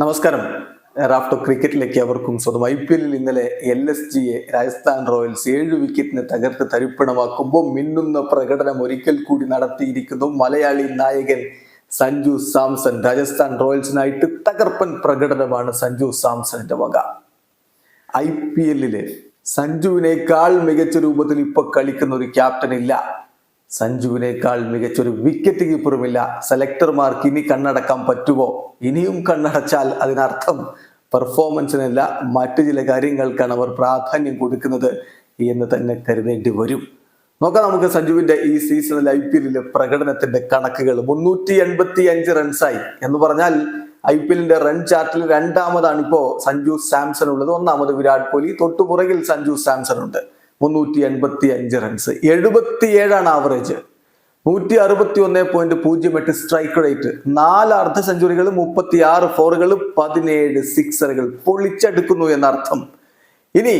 നമസ്കാരം. റാഫ്റ്റോ ക്രിക്കറ്റിലേക്ക് അവർക്കും സ്വന്തം ഐ പി എല്ലിൽ ഇന്നലെ എൽ എസ് ജിയെ രാജസ്ഥാൻ റോയൽസ് ഏഴ് വിക്കറ്റിന് തകർത്ത് തരിപ്പണമാക്കുമ്പോൾ മിന്നുന്ന പ്രകടനം ഒരിക്കൽ കൂടി നടത്തിയിരിക്കുന്നു. മലയാളി നായകൻ സഞ്ജു സാംസൺ രാജസ്ഥാൻ റോയൽസിനായിട്ട് തകർപ്പൻ പ്രകടനമാണ് സഞ്ജു സാംസണിന്റെ വക. ഐ പി എല്ലിൽ സഞ്ജുവിനേക്കാൾ മികച്ച രൂപത്തിൽ ഇപ്പൊ കളിക്കുന്ന ഒരു ക്യാപ്റ്റൻ ഇല്ല. സഞ്ജുവിനേക്കാൾ മികച്ചൊരു വിക്കറ്റ് കീപ്പറുമില്ല സെലക്ടർമാർക്ക് ഇനി കണ്ണടക്കാൻ പറ്റുമോ? ഇനിയും കണ്ണടച്ചാൽ അതിനർത്ഥം പെർഫോമൻസിനല്ല മറ്റു ചില കാര്യങ്ങൾക്കാണ് അവർ പ്രാധാന്യം കൊടുക്കുന്നത് എന്ന് തന്നെ കരുതേണ്ടി വരും. നോക്കാം നമുക്ക് സഞ്ജുവിന്റെ ഈ സീസണിൽ ഐ പി എല്ലിലെ പ്രകടനത്തിന്റെ കണക്കുകൾ. മുന്നൂറ്റി എൺപത്തി അഞ്ച് റൺസായി എന്ന് പറഞ്ഞാൽ ഐ പി എല്ലിന്റെ റൺ ചാർട്ടിൽ രണ്ടാമതാണ് ഇപ്പോ സഞ്ജു സാംസൺ ഉള്ളത് ഒന്നാമത് വിരാട് കോഹ്ലി. തൊട്ടുപുറകിൽ സഞ്ജു സാംസൺ ഉണ്ട് മുന്നൂറ്റി എൺപത്തി അഞ്ച് റൺസ് എഴുപത്തിയേഴാണ് ആവറേജ് നൂറ്റി അറുപത്തി ഒന്ന് പോയിന്റ് പൂജ്യം എട്ട് സ്ട്രൈക്ക് റേറ്റ് നാല് അർദ്ധ സെഞ്ചുറികൾ മുപ്പത്തി ആറ് ഫോറുകൾ പതിനേഴ് സിക്സറുകൾ പൊളിച്ചെടുക്കുന്നു എന്നർത്ഥം. ഇനി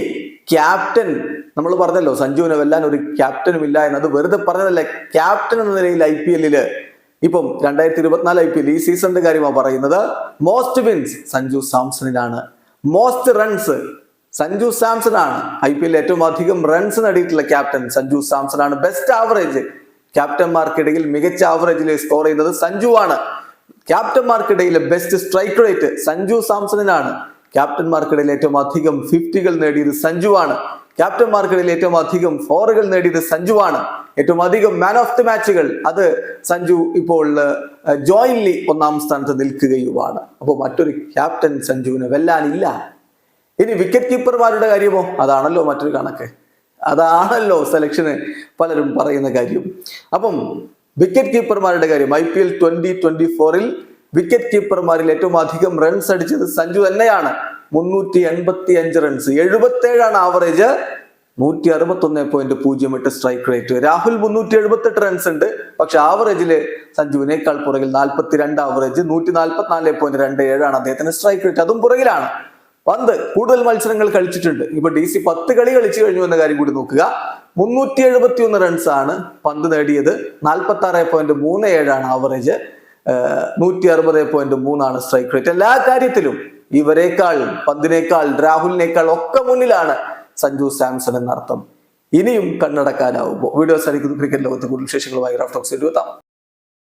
ക്യാപ്റ്റൻ നമ്മൾ പറഞ്ഞല്ലോ സഞ്ജുവിനെ വെല്ലാൻ ഒരു ക്യാപ്റ്റനും ഇല്ല എന്നത് വെറുതെ പറഞ്ഞതല്ല. ക്യാപ്റ്റൻ എന്ന നിലയിൽ ഐ പി എല്ലിൽ ഇപ്പം രണ്ടായിരത്തി ഇരുപത്തിനാല് ഐ പി എൽ ഈ സീസണിന്റെ കാര്യമാണ് പറയുന്നത്. മോസ്റ്റ് വിൻസ് സഞ്ജു സാംസണിനാണ്. മോസ്റ്റ് റൺസ് സഞ്ജു സാംസൺ ആണ് ഐ പി എല്ലിൽ ഏറ്റവും അധികം റൺസ് നേടിയിട്ടുള്ള ക്യാപ്റ്റൻ സഞ്ജു സാംസൺ ആണ് ബെസ്റ്റ് ആവറേജ് ക്യാപ്റ്റന്മാർക്കിടയിൽ മികച്ച ആവറേജിൽ സ്കോർ ചെയ്യുന്നത് സഞ്ജു ആണ് ക്യാപ്റ്റന്മാർക്കിടയിലെ ബെസ്റ്റ് സ്ട്രൈക്ക് റേറ്റ് സഞ്ജു സാംസണിനാണ്. ക്യാപ്റ്റന്മാർക്കിടയിൽ ഏറ്റവും അധികം ഫിഫ്റ്റികൾ നേടിയത് സഞ്ജു ആണ് ക്യാപ്റ്റന്മാർക്കിടയിൽ ഏറ്റവും അധികം ഫോറുകൾ നേടിയത് സഞ്ജു ആണ് ഏറ്റവും അധികം മാൻ ഓഫ് ദി മാച്ചുകൾ അത് സഞ്ജു ഇപ്പോൾ ജോയിൻലി ഒന്നാം സ്ഥാനത്ത് നിൽക്കുകയുമാണ്. അപ്പോൾ മറ്റൊരു ക്യാപ്റ്റൻ സഞ്ജുവിന് വെല്ലാനില്ല. ഇനി വിക്കറ്റ് കീപ്പർമാരുടെ കാര്യമോ? അതാണല്ലോ മറ്റൊരു കണക്ക്. അതാണല്ലോ സെലക്ഷന് പലരും പറയുന്ന കാര്യം. അപ്പം വിക്കറ്റ് കീപ്പർമാരുടെ കാര്യം I P L twenty twenty ഫോറിൽ വിക്കറ്റ് കീപ്പർമാരിൽ ഏറ്റവും അധികം റൺസ് അടിച്ചത് സഞ്ജു തന്നെയാണ്. മുന്നൂറ്റി എൺപത്തി അഞ്ച് റൺസ് എഴുപത്തേഴാണ് ആവറേജ് നൂറ്റി അറുപത്തി ഒന്ന് പോയിന്റ് പൂജ്യം എട്ട് സ്ട്രൈക്ക് റേറ്റ് രാഹുൽ മുന്നൂറ്റി എഴുപത്തെട്ട് റൺസ് ഉണ്ട്. പക്ഷെ ആവറേജിൽ സഞ്ജുവിനേക്കാൾ പുറകിൽ നാൽപ്പത്തി രണ്ട് ആവറേജ് നൂറ്റി നാൽപ്പത്തി നാല് പോയിന്റ് രണ്ട് ഏഴാണ് അദ്ദേഹത്തിന്റെ സ്ട്രൈക്ക് റേറ്റ് അതും പുറകിലാണ്. പന്ത് കൂടുതൽ മത്സരങ്ങൾ കളിച്ചിട്ടുണ്ട്. ഇപ്പൊ ഡി സി പത്ത് കളി കളിച്ചു കഴിഞ്ഞു എന്ന കാര്യം കൂടി നോക്കുക. മുന്നൂറ്റി എഴുപത്തി ഒന്ന് റൺസ് ആണ് പന്ത് നേടിയത്. നാൽപ്പത്തി ആറ് പോയിന്റ് മൂന്ന് ഏഴാണ് ആവറേജ് നൂറ്റി അറുപത് പോയിന്റ് മൂന്നാണ് സ്ട്രൈക്ക് റേറ്റ് എല്ലാ കാര്യത്തിലും ഇവരെക്കാൾ പന്തിനേക്കാൾ രാഹുലിനേക്കാൾ ഒക്കെ മുന്നിലാണ് സഞ്ജു സാംസൺ എന്നർത്ഥം. ഇനിയും കണ്ണടക്കാനാവുമ്പോൾ. വീഡിയോ സാധിക്കുന്നു ക്രിക്കറ്റ് ലോകത്ത് കൂടുതൽ വിശേഷങ്ങളുമായി റഫ്റ്റോക്സ് എഴുതാം.